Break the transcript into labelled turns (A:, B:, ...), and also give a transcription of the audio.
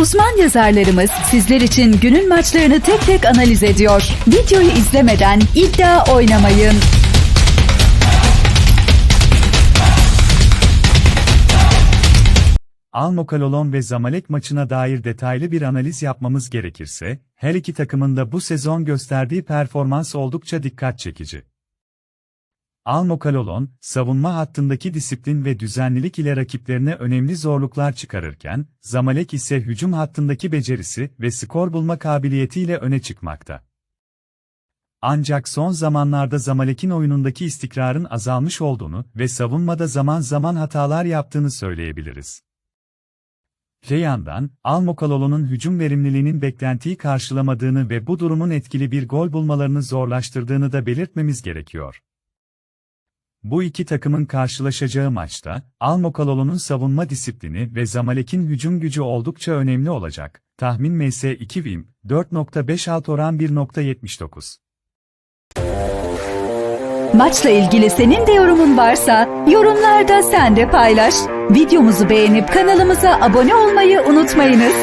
A: Uzman yazarlarımız sizler için günün maçlarını tek tek analiz ediyor. Videoyu izlemeden iddia oynamayın.
B: Almokalolon ve Zamalek maçına dair detaylı bir analiz yapmamız gerekirse, her iki takımın da bu sezon gösterdiği performans oldukça dikkat çekici. Almokalolon, savunma hattındaki disiplin ve düzenlilik ile rakiplerine önemli zorluklar çıkarırken, Zamalek ise hücum hattındaki becerisi ve skor bulma kabiliyetiyle öne çıkmakta. Ancak son zamanlarda Zamalek'in oyunundaki istikrarın azalmış olduğunu ve savunmada zaman zaman hatalar yaptığını söyleyebiliriz. Öte yandan, Almokalolo'nun hücum verimliliğinin beklentiyi karşılamadığını ve bu durumun etkili bir gol bulmalarını zorlaştırdığını da belirtmemiz gerekiyor. Bu iki takımın karşılaşacağı maçta, Almokalolo'nun savunma disiplini ve Zamalek'in hücum gücü oldukça önemli olacak. Tahmin MS 2 Vim, 4.5 alt oran 1.79.
A: Maçla ilgili senin de yorumun varsa yorumlarda sen de paylaş. Videomuzu beğenip kanalımıza abone olmayı unutmayınız.